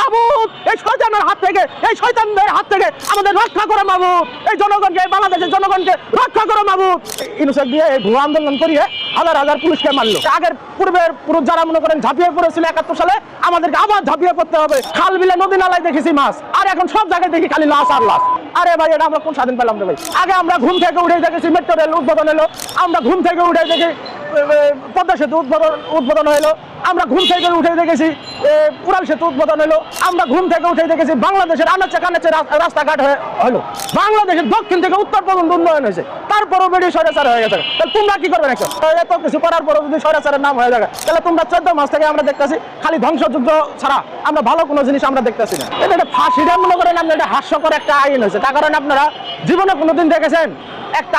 মাহবুব, এই শয়তানের হাত থেকে, এই শয়তানদের হাত থেকে আমাদের রক্ষা করো মাহবুব। এই জনগণকে, এই বাংলাদেশের জনগণকে রক্ষা করো মাহবুব। দিয়ে এই ভুয়া আন্দোলন করিয়ে হাজার হাজার পুলিশকে মারলো। আগের পূর্বের পুরুষ যারা মনে করেন ঝাঁপিয়ে পড়েছিল একাত্তর সালে, আমাদেরকে আবার ঝাঁপিয়ে পড়তে হবে। খাল বিলে নদী নালায় দেখেছি মাছ। আর এখন সব জায়গায় দেখি খালি লাশ আর লাশ। আরে ভাই, এটা আমরা কোন স্বাধীন পেলাম রে ভাই? আগে আমরা ঘুম থেকে উঠে দেখেছি মেট্রো রেল উদ্বোধন আমরা ঘুম থেকে উঠে দেখি পদ্মা সেতু উদ্বোধন উদ্বোধন হলো। আমরা ঘুম থেকে উঠে দেখেছি উড়াল সেতু উদ্বোধন হলো আমরা ঘুম থেকে উঠে দেখেছি বাংলাদেশের আনাচে কানাচে রাস্তাঘাট হলো বাংলাদেশের দক্ষিণ থেকে উত্তর পর্যন্ত উন্নয়ন হয়েছে। আপনারা জীবনে দেখেছেন একটা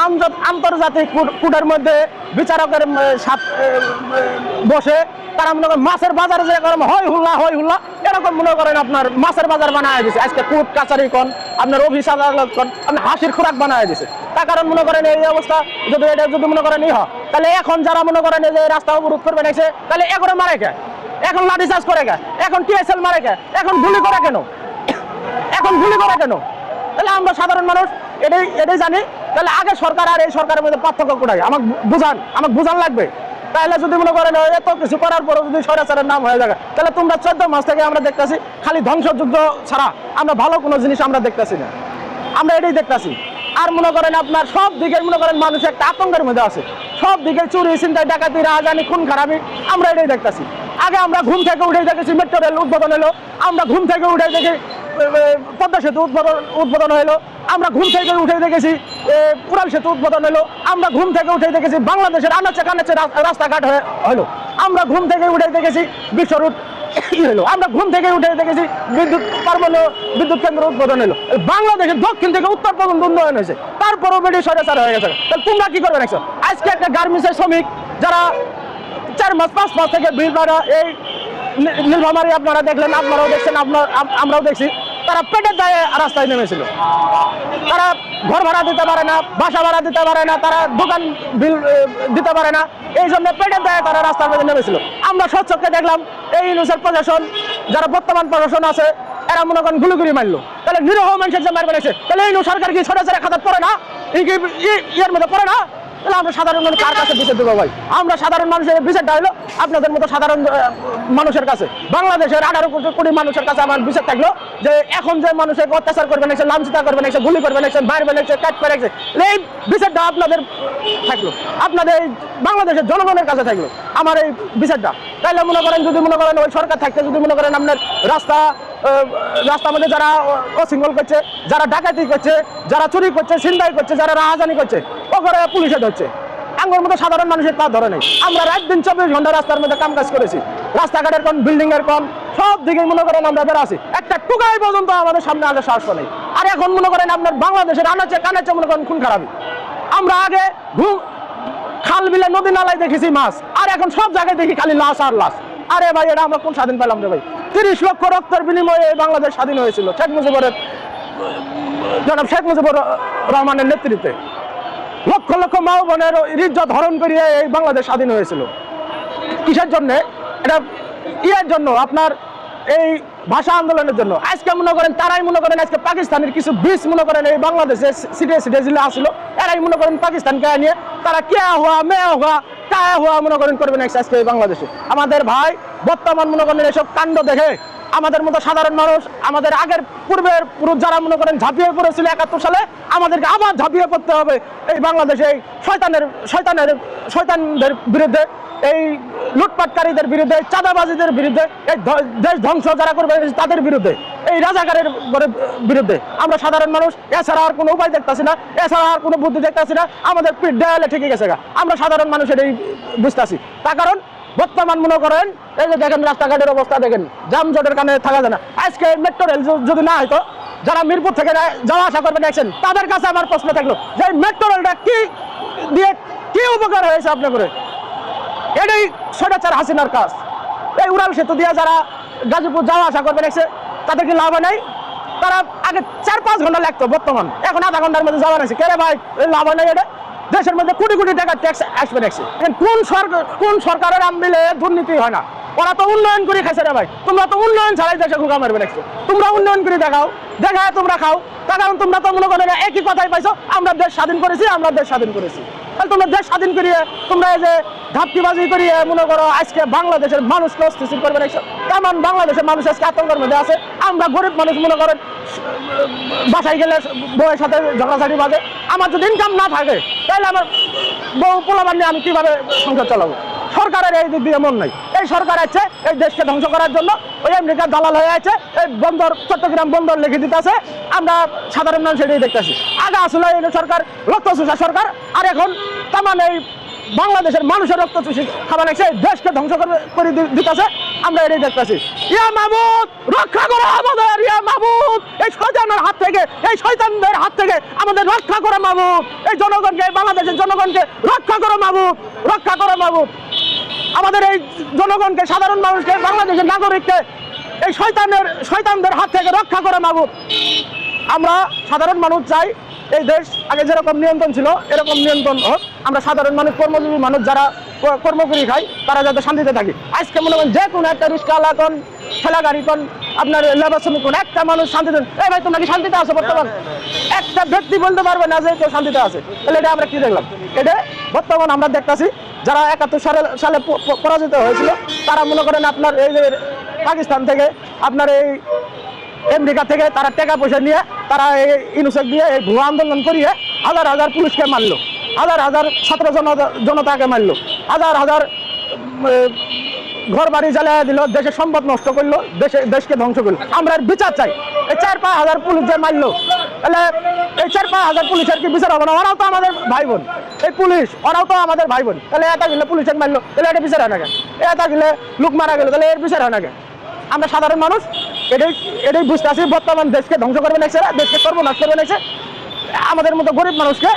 আন্তর্জাতিক কোর্টের মধ্যে বিচারকের বসে। তারা মনে করেন মাছের বাজারে যে করেন হয় হুল্লা হয় হুল্লা, এরকম মনে করেন আপনার মাছের বাজার বানায় দিছে। আজকে কোর্ট কাছারি কন আপনার আদালত কন আপনি হাসির খোরাক বানায় দিছে। তার কারণ মনে করেন এই অবস্থা, যদি এটা যদি মনে করেন ই হয় তাহলে এখন যারা মনে করেন যে রাস্তা অবরোধ করবে নাইছে তাহলে এগুলো মারে কে? এখন লাঠি চার্জ করে কে? এখন টিএসএল মারে কে? এখন গুলি করে কেন? এখন গুলি করে কেন? তাহলে আমরা সাধারণ মানুষ, এটাই এটাই জানি। তাহলে আগে সরকার আর এই সরকারের মধ্যে পার্থক্য কোথায়? আমাকে বুঝান আমাকে বুঝান লাগবে। তাহলে যদি মনে করেন এত কিছু করার পরে যদি স্বৈরাচারের নাম হয়ে যাবে তাহলে তোমরা চোদ্দ মাস থেকে আমরা দেখতেছি, খালি ধ্বংসযুদ্ধ ছাড়া আমরা ভালো কোনো জিনিস আমরা দেখতেছি না। আমরা এটাই দেখতেছি। আর মনে করেন আপনার সব দিকের, মনে করেন মানুষ একটা আতঙ্কের মধ্যে আছে। সব দিকে চুরি চিন্তাই ডাকাতি রাজানি খুন, খারাপি, আমরা এটাই দেখতেছি। আগে আমরা ঘুম থেকে উঠে দেখেছি মেট্রো রেল উদ্বোধন হলো, আমরা ঘুম থেকে উঠে দেখি পদ্মা সেতু উদ্বোধন উদ্বোধন হলো, আমরা ঘুম থেকে উঠে দেখেছি উড়াল সেতু উদ্বোধন হলো, আমরা ঘুম থেকে উঠে দেখেছি বাংলাদেশের আনাচে কানাচে রাস্তাঘাট হলো। আমরা ঘুম থেকে উঠে দেখেছি বিশ্ব রুট ই হলো? আমরা ঘুম থেকে উঠে দেখেছি বিদ্যুৎ পারমাণু বিদ্যুৎ কেন্দ্র উদ্বোধন হলো। বাংলাদেশের দক্ষিণ থেকে উত্তর পর্যন্ত উন্নয়ন হয়েছে। তারপরও বেটি স্বৈরাচার হয়ে গেছে। তাহলে তোমরা কি করবে দেখছ? আজকে একটা গার্মেন্টসের শ্রমিক, যারা চার মাস, পাঁচ মাস থেকে ভিড় এই নীলভামারি আপনারা দেখলেন, আপনারাও দেখছেন, আপনার আমরাও দেখছি। তারা পেটের দায়ে রাস্তায় নেমেছিল। তারা ঘর ভাড়া দিতে পারে না, বাসা ভাড়া দিতে পারে না, তারা দোকান বিল দিতে পারে না। এই জন্য পেটের দায়ে তারা রাস্তার মধ্যে নেমেছিল। আমরা স্বচ্ছকে দেখলাম, এই ইউনিসের প্রশাসন, যারা বর্তমান প্রশাসন আছে, এরা মনে করেন গুলিগুলি মারলো। তাহলে নিরহ মানুষের যে মারবে নাকি? তাহলে এই সরকার কি ছেড়ে খাতার পড়ে না? ইয়ের মধ্যে পড়ে না? তাহলে আমরা সাধারণ মানুষ কার কাছে বিচার দেবো ভাই? আমরা সাধারণ মানুষের বিচারটা হলো আপনাদের মতো সাধারণ মানুষের কাছে। বাংলাদেশের আঠারো কোটি মানুষের কাছে আমার বিচার থাকল যে এখন যে মানুষের অত্যাচার করবে না লাঞ্ছিতা করবে না গুলি করবে না মারবে না কাট করে এই বিচারটা আপনাদের থাকল। আপনাদের বাংলাদেশের জনগণের কাছে থাকল আমার এই বিচারটা। তাইলে মনে করেন, যদি মনে করেন ওই সরকার থাকতে, যদি মনে করেন আপনার রাস্তা রাস্তার মধ্যে যারা অশৃঙ্খল করছে, যারা ডাকাতি করছে, যারা চুরি করছে, ছিনতাই করছে, যারা রাহাজানি করছে ও করে পুলিশে ধরছে। আঙ্গুর মতো সাধারণ মানুষের তা ধরে নেই। আমরা রাত দিন চব্বিশ ঘণ্টা রাস্তার মধ্যে কাম কাজ করেছি। রাস্তাঘাটের কম বিল্ডিং এর কোন, সব দিকে মনে করেন আমরা বেড়া আছি, একটা টুকাই পর্যন্ত আমাদের সামনে আসার সাহস নেই। আর এখন মনে করেন আপনার বাংলাদেশের আনাচে কানাচে মনে করেন খুন খারাপি আমরা আগে ঘুম, খাল বিলে নদী নালায় দেখেছি মাছ। আর এখন সব জায়গায় দেখি খালি লাশ আর লাশ। আরে ভাই, এটা আমরা কোন স্বাধীন পেলাম রে ভাই? তিরিশ লক্ষ রক্তের বিনিময়ে এই বাংলাদেশ স্বাধীন হয়েছিল, শেখ মুজিবুরের জনাব শেখ মুজিবুর রহমানের নেতৃত্বে। লক্ষ লক্ষ মা বোনের ইজ্জত হরণ করিয়ে এই বাংলাদেশ স্বাধীন হয়েছিল। কিসের জন্য? এটা ইয়ের জন্য, আপনার এই ভাষা আন্দোলনের জন্য। আজকে মনে করেন, তারাই মনে করেন আজকে পাকিস্তানের কিছু বিষ মনে করেন এই বাংলাদেশে সিটে সিটে জিলে আসলো এরাই মনে করেন পাকিস্তানকে নিয়ে তারা কে হওয়া মেয়ে হওয়া কায়া হওয়া মনে করেন করবেন আজকে এই বাংলাদেশে। আমাদের ভাই বর্তমান মনে করেন এসব কাণ্ড দেখে আমাদের মতো সাধারণ মানুষ, আমাদের আগের পূর্বের পুরুষ যারা মনে করেন ঝাঁপিয়ে পড়েছিল একাত্তর সালে, আমাদেরকে আবার ঝাঁপিয়ে পড়তে হবে এই বাংলাদেশে এই শয়তানের শয়তানের, শয়তানদের বিরুদ্ধে। এই লুটপাটকারীদের বিরুদ্ধে, চাঁদাবাজিদের বিরুদ্ধে, এই দেশ ধ্বংস যারা করবে তাদের বিরুদ্ধে, এই রাজাকারের বিরুদ্ধে। আমরা সাধারণ মানুষ, এছাড়া আর কোনো উপায় দেখতেছি না, এছাড়া আর কোনো বুদ্ধি দেখতেছি না, আমাদের পিঠ দেয়ালে ঠিকই গেছে। আমরা সাধারণ মানুষ এটাই বুঝতেছি। তার কারণ, বর্তমান মনে করেন, এই যে দেখেন রাস্তাঘাটের অবস্থা, দেখেন, যানজটের কারণে থাকা যায় না। আজকে মেট্রো রেল যদি না হয়তো যারা মিরপুর থেকে যাওয়া আসা করবেন দেখছেন, তাদের কাছে আমার প্রশ্ন থাকল যে মেট্রো রেলটা কি দিয়ে, কি উপকার হয়েছে আপনার করে এটাই স্বৈরাচার হাসিনার কাজ। এই উড়াল সেতু দিয়ে যারা গাজীপুর যাওয়া আসা করবে দেখছে, তাদের কি লাভ নাই? তারা আগে চার পাঁচ ঘণ্টা লাগতো বর্তমান। এখন আধা ঘণ্টার মধ্যে যাওয়া নাইছে কেরে ভাই লাভ নাই এটা। দেশের মধ্যে কোটি কোটি টাকা ট্যাক্স আসবে দেখছে। কোন সরকার কোন সরকারের আমবিলে দুর্নীতি হয় না। ওরা তো উন্নয়ন করে খাইছে রে ভাই। তোমরা তো উন্নয়ন ছাড়াই দেশে ঘুকা মারবে দেখছ। তোমরা উন্নয়ন করে দেখাও। দেখায় তোমরা খাও। তার কারণ তোমরা তো মনে করো না, একই কথাই পাইছো। আমরা দেশ স্বাধীন করেছি, আমরা দেশ স্বাধীন করেছি। তাহলে তোমরা দেশ স্বাধীন করিয়ে তোমরা এই যে ধাপ্তিবাজি করিয়ে মনে করো আজকে বাংলাদেশের মানুষকে অস্থিতিশীল করবে দেখছ তেমন বাংলাদেশের মানুষ আজকে আতঙ্কের মধ্যে আছে? আমরা গরিব মানুষ মনে করেন বাসায় গেলে বউয়ের সাথে ঝগড়াঝাড়ি বাজে। আমার যদি ইনকাম না থাকে, তাহলে আমার বউ পোলাবার নিয়ে আমি কীভাবে সংসার চালাবো? সরকারের এই দিক দিয়ে মন নাই। এই সরকার আছে, এই দেশকে ধ্বংস করার জন্য ওই আমেরিকার দালাল হয়ে আছে, এই বন্দর, চট্টগ্রাম বন্দর লিখে দিতেছে আমরা সাধারণ মানুষ এটাই দেখতেছি আগে আসলে সরকার চুষা সরকার, আর এখন তামান এই বাংলাদেশের মানুষের রক্ত চুষি খাবার লাগছে দেশকে ধ্বংস করে দিতেছে। আমরা এটাই দেখতেছি। ইয়া মাহমুদ রক্ষা করো আমাদের, ইয়া মাহমুদ এই শয়তানের হাত থেকে, এই শয়তানদের হাত থেকে আমাদের রক্ষা করো মাহমুদ এই জনগণকে বাংলাদেশের জনগণকে রক্ষা করো মাহমুদ রক্ষা করো মাহমুদ আমাদের এই জনগণকে, সাধারণ মানুষকে, বাংলাদেশের নাগরিককে এই শয়তানের, শয়তানদের হাত থেকে রক্ষা করে মাহবুব আমরা সাধারণ মানুষ চাই, এই দেশ আগে যেরকম নিয়ন্ত্রণ ছিল, এরকম নিয়ন্ত্রণ হোক। আমরা সাধারণ মানুষ, কর্মজীবী মানুষ যারা কর্ম করি খাই, তারা যাতে শান্তিতে থাকি। আজকে মনে করেন যে কোনো একটা রিক্সাওয়ালা কোন ঠেলা গাড়ি কোন আপনার লেবার শ্রমিক কোন একটা মানুষ শান্তিতে এই ভাই, তোমরা কি শান্তিতে আছো বর্তমান? একটা ব্যক্তি বলতে পারবে না যে কেউ শান্তিতে আছে। তাহলে এটা আমরা কি দেখলাম? এটা বর্তমান আমরা দেখতাছি, যারা একাত্তর সালে সালে পরাজিত হয়েছিল, তারা মনে করেন আপনার এই যে পাকিস্তান থেকে, আপনার এই আমেরিকা থেকে তারা টাকা পয়সা নিয়ে, তারা এই ইনুসেক দিয়ে এই ভুয়া আন্দোলন করিয়ে হাজার হাজার পুলিশকে মারলো। হাজার হাজার ছাত্র জনতা জনতাকে মারলো। হাজার হাজার ঘর বাড়ি জ্বালিয়ে দিল, দেশের সম্পদ নষ্ট করল, দেশে দেশকে ধ্বংস করল। আমরা বিচার চাই। এই চার পাঁচ হাজার পুলিশ যে মারলো, তাহলে এই চার পাঁচ হাজার পুলিশের কি বিচার হবে না? ওরাও তো আমাদের ভাই বোন এই পুলিশ, ওরাও তো আমাদের ভাই বোন তাহলে এটা গেলে পুলিশের মারলো, তাহলে এটা বিচার হয় না কেন? এটা গেলে লোক মারা গেল, তাহলে এর বিচার হয় না কেন? আমরা সাধারণ মানুষ, এটাই এটাই বুঝতে আছি, বর্তমান দেশকে ধ্বংস করবে নাকছে দেশকে সর্বনাশ করবে নাকছে আমাদের মতো গরিব মানুষকে